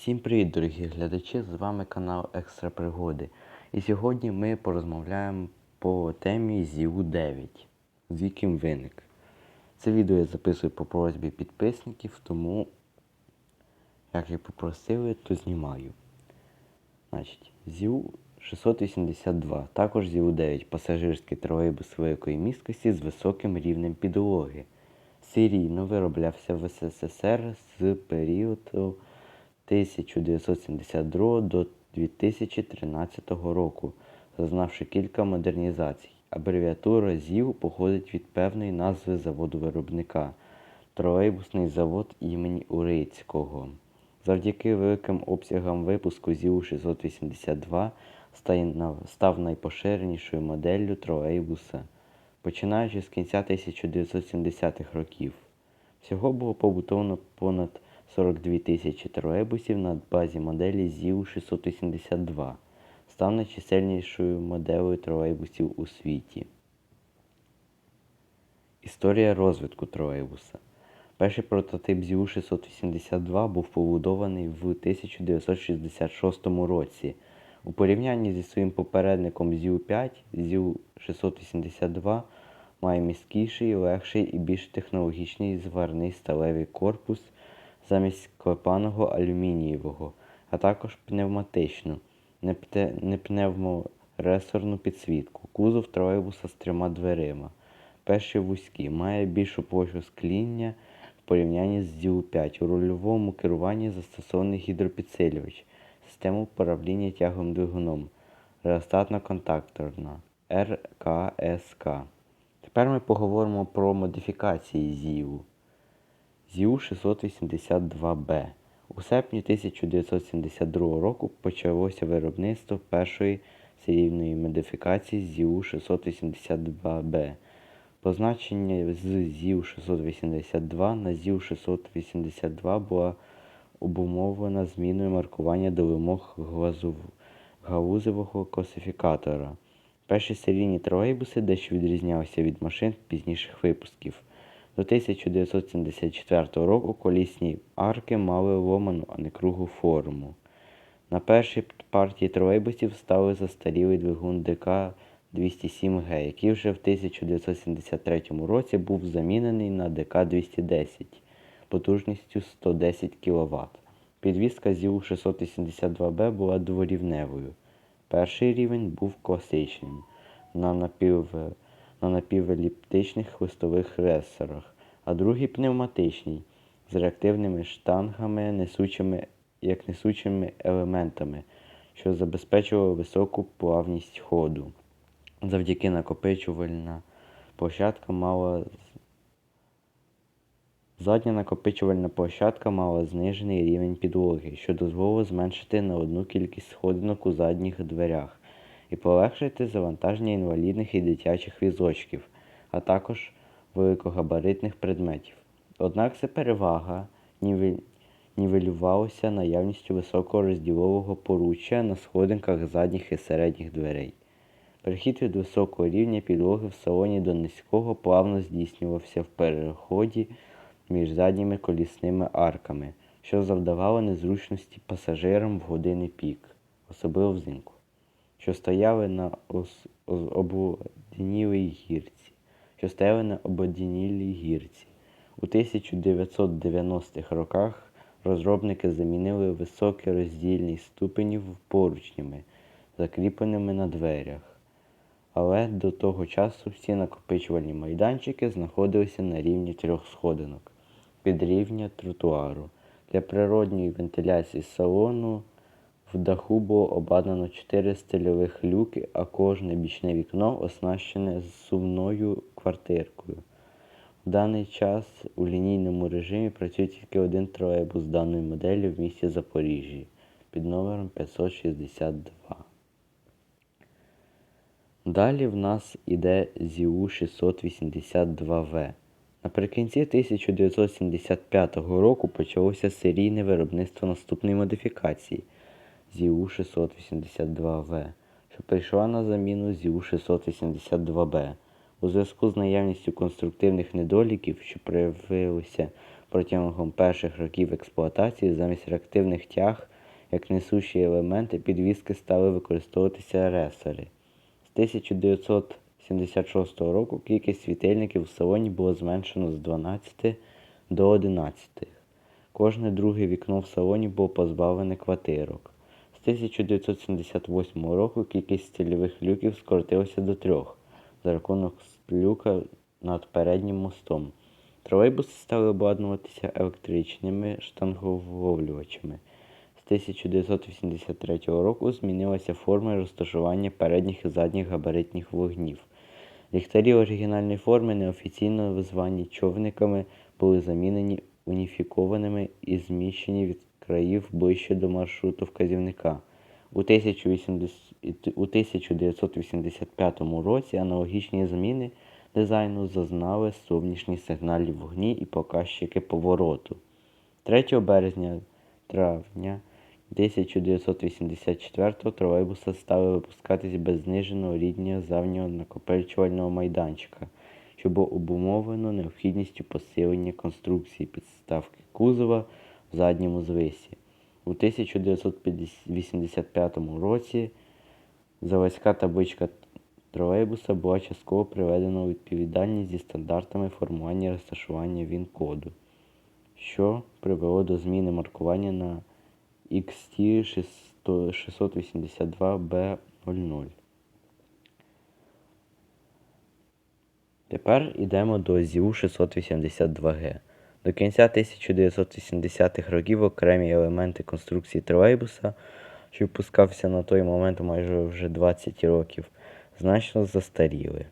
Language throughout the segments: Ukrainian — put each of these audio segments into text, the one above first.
Всім привіт, дорогі глядачі! З вами канал Екстра Пригоди. І сьогодні ми порозмовляємо по темі ЗІУ 9, з яким виник. Це відео я записую по просьбі підписників, тому, як і попросили, то знімаю. Значить, ЗІУ 682, також ЗІУ 9 пасажирський тролейбус великої місткості з високим рівнем підлоги. Серійно вироблявся в СССР з періоду 1972 до 2013 року, зазнавши кілька модернізацій. Абревіатура ЗІВ походить від певної назви заводу-виробника тролейбусний завод імені Урицького. Завдяки великим обсягам випуску ЗІУ 682 став найпоширенішою моделлю тролейбуса, починаючи з кінця 1970-х років. Всього було побутовано понад 42 тисячі тролейбусів на базі моделі ЗІУ-682, став найчисельнішою моделлю тролейбусів у світі. Історія розвитку тролейбуса. Перший прототип ЗІУ-682 був побудований в 1966 році. У порівнянні зі своїм попередником ЗІУ-5, ЗІУ-682 має місткіший, легший і більш технологічний зварний сталевий корпус замість клепаного алюмінієвого, а також пневматичну, не пневморесорну підсвітку. Кузов тролейбуса з трьома дверима. Перший вузький має більшу площу скління в порівнянні з ЗІУ-5. У рульовому керуванні застосований гідропідсилювач, система управління тяговим двигуном, реостатно-контакторна РКСК. Тепер ми поговоримо про модифікації ЗІУ. ЗІУ-682Б. У серпні 1972 року почалося виробництво першої серійної модифікації ЗІУ-682Б. Позначення з ЗІУ-682 на ЗІУ-682 була обумовлена зміною маркування до вимог галузевого класифікатора. Перші серійні тролейбуси дещо відрізнялися від машин пізніших випусків. До 1974 року колісні арки мали ломану, а не круглу форму. На першій партії тролейбусів стали застарілий двигун ДК-207Г, який вже в 1973 році був замінений на ДК-210 потужністю 110 кВт. Підвізка ЗІУ-682Б була дворівневою. Перший рівень був класичним на напів на напівеліптичних хвостових ресорах, а другий пневматичний з реактивними штангами, несучими, як несучими елементами, що забезпечувало високу плавність ходу. Завдяки накопичувальна площадка мала Задня накопичувальна площадка мала знижений рівень підлоги, що дозволило зменшити на одну кількість сходинок у задніх дверях і полегшити завантаження інвалідних і дитячих візочків, а також великогабаритних предметів. Однак ця перевага нівелювалася наявністю високого розділового поруччя на сходинках задніх і середніх дверей. Перехід від високого рівня підлоги в салоні до низького плавно здійснювався в переході між задніми колісними арками, що завдавало незручності пасажирам в години пік, особливо взимку що стояли на обледенілій гірці, що стояли на обледенілій гірці. У 1990-х роках розробники замінили високі роздільні ступені поручнями, закріпленими на дверях. Але до того часу всі накопичувальні майданчики знаходилися на рівні трьох сходинок під рівня тротуару. Для природньої вентиляції салону в даху було обладнано чотири стильових люки, а кожне бічне вікно оснащене зсувною квартиркою. В даний час у лінійному режимі працює тільки один тролейбус даної моделі в місті Запоріжжі під номером 562. Далі в нас іде ЗІУ 682В. Наприкінці 1975 року почалося серійне виробництво наступної модифікації. ЗІУ-682В, що прийшла на заміну ЗІУ-682Б. У зв'язку з наявністю конструктивних недоліків, що проявилися протягом перших років експлуатації, замість реактивних тяг як несущі елементи підвіски стали використовуватися ресори. З 1976 року кількість світильників в салоні було зменшено з 12 до 11. Кожне друге вікно в салоні було позбавлене квартирок. З 1978 року кількість стільових люків скоротилася до трьох за рахунок люка над переднім мостом. Тролейбуси стали обладнуватися електричними штанговлювачами. З 1983 року змінилася форма розташування передніх і задніх габаритних вогнів. Ліхтарі оригінальної форми, неофіційно звані човниками, були замінені уніфікованими і зміщені від країв ближче до маршруту вказівника. У 1985 році аналогічні зміни дизайну зазнали зовнішні сигнальні вогні і показчики повороту. 3 березня травня 1984-го тролейбуси стали випускатись без зниженого рідня завнього накопичувального майданчика, що було обумовлено необхідністю посилення конструкції підставки кузова в задньому звисі. У 1985 році заводська табличка тролейбуса була частково приведена у відповідальність зі стандартами формування і розташування він-коду, що привело до зміни маркування на XT682B00. Тепер йдемо до ЗІУ-682Г. До кінця 1980-х років окремі елементи конструкції тролейбуса, що випускався на той момент майже вже 20 років, значно застаріли.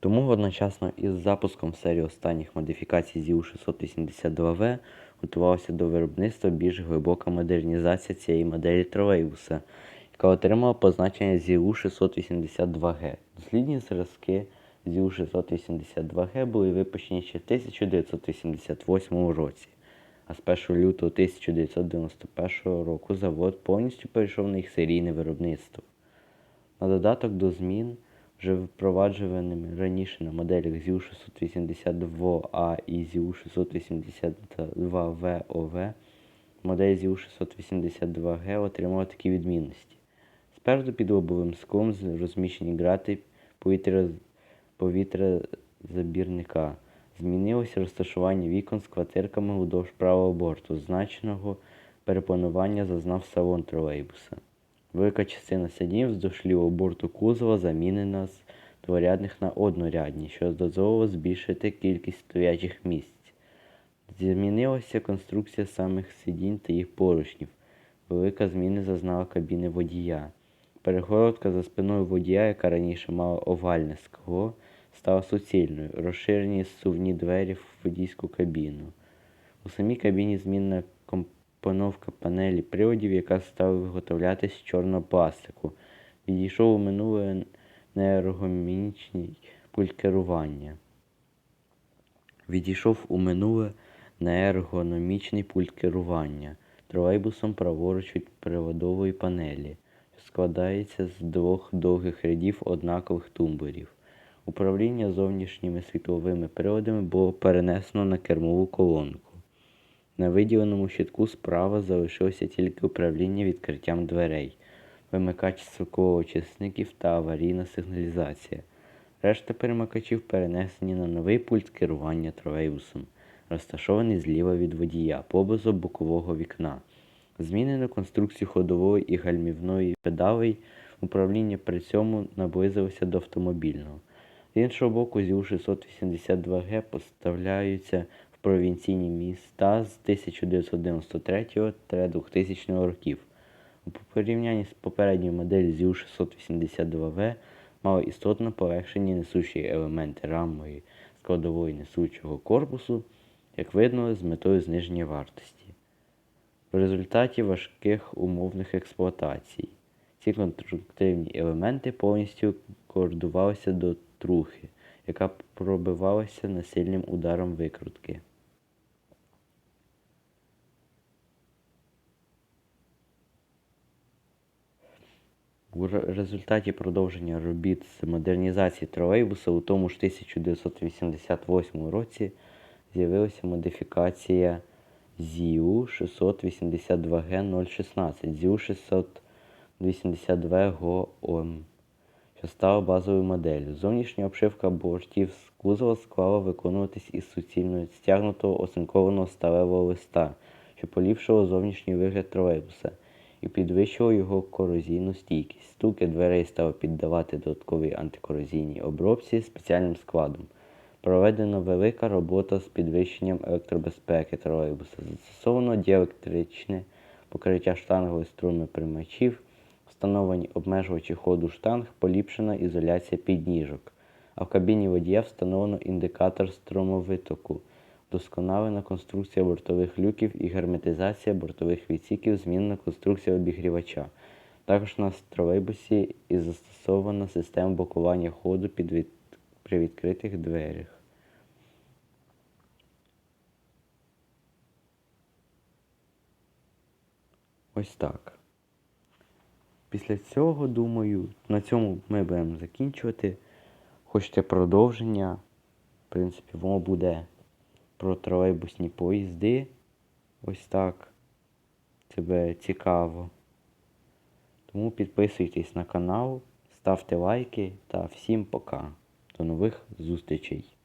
Тому одночасно із запуском серії останніх модифікацій ЗІУ-682В готувалася до виробництва більш глибока модернізація цієї моделі тролейбуса, яка отримала позначення ЗІУ-682Г. Дослідні зразки ЗІУ-682Г були випущені ще в 1988 році, а з 1 лютого 1991 року завод повністю перейшов на їх серійне виробництво. На додаток до змін, вже впроваджуваними раніше на моделях ЗІУ-682А і ЗІУ-682ВОВ, модель ЗІУ-682Г отримала такі відмінності. Спереду під лобовим склом розміщені грати повітря, повітрязабірника. Змінилося розташування вікон з квартирками удовж правого борту. Значного перепланування зазнав салон тролейбуса. Велика частина сидінь вздовж лівого борту кузова замінена з дворядних на однорядні, що дозволило збільшити кількість стоячих місць. Змінилася конструкція самих сидінь та їх поручнів. Велика зміна зазнала кабіни водія. Перегородка за спиною водія, яка раніше мала овальне скло, стала суцільною, розширені сувні двері в водійську кабіну. У самій кабіні змінена компоновка панелі приводів, яка стала виготовлятися з чорного пластику. Відійшов у минуле неергономічний пульт керування. Відійшов у минуле неергономічний пульт керування тролейбусом праворуч від приводової панелі, складається з двох довгих рядів однакових тумблерів. Управління зовнішніми світловими приладами було перенесено на кермову колонку. На виділеному щитку справа залишилося тільки управління відкриттям дверей, вимикач склоочисників та аварійна сигналізація. Решта перемикачів перенесені на новий пульт керування тролейбусом, розташований зліва від водія, поблизу бокового вікна. Змінено конструкцію ходової і гальмівної педалей, управління при цьому наблизилося до автомобільного. З іншого боку, ЗІУ-682Г поставляються провінційні міста з 1993-2000 років. У порівнянні з попередньою моделлю ЗІУ-682В мали істотно полегшені несучі елементи рамової складової несучого корпусу, як видно, з метою зниження вартості. В результаті важких умовних експлуатацій ці конструктивні елементи повністю коордувалися до трухи, яка пробивалася насильним ударом викрутки. У результаті продовження робіт з модернізації тролейбуса у тому ж 1988 році з'явилася модифікація ЗІУ 682Г016, ЗІУ 682 ГООМ, що стала базовою моделлю. Зовнішня обшивка бортів з кузова склала виконуватись із суцільно стягнутого оцинкованого сталевого листа, що поліпшило зовнішній вигляд тролейбуса і підвищило його корозійну стійкість. Стуки дверей стали піддавати додатковій антикорозійній обробці спеціальним складом. Проведена велика робота з підвищенням електробезпеки тролейбуса. Застосовано діелектричне покриття штангових струми примачів, встановлені обмежувачі ходу штанг, поліпшена ізоляція підніжок. А в кабіні водія встановлено індикатор струмовитоку, вдосконалена конструкція бортових люків і герметизація бортових відсіків, змінена конструкція обігрівача. Також на тролейбусі і застосована система блокування ходу під від... при відкритих дверях. Ось так. Після цього, думаю, на цьому ми будемо закінчувати. Хочете продовження? В принципі, воно буде про тролейбусні поїзди. Ось так. Це цікаво. Тому підписуйтесь на канал, ставте лайки та всім пока. До нових зустрічей!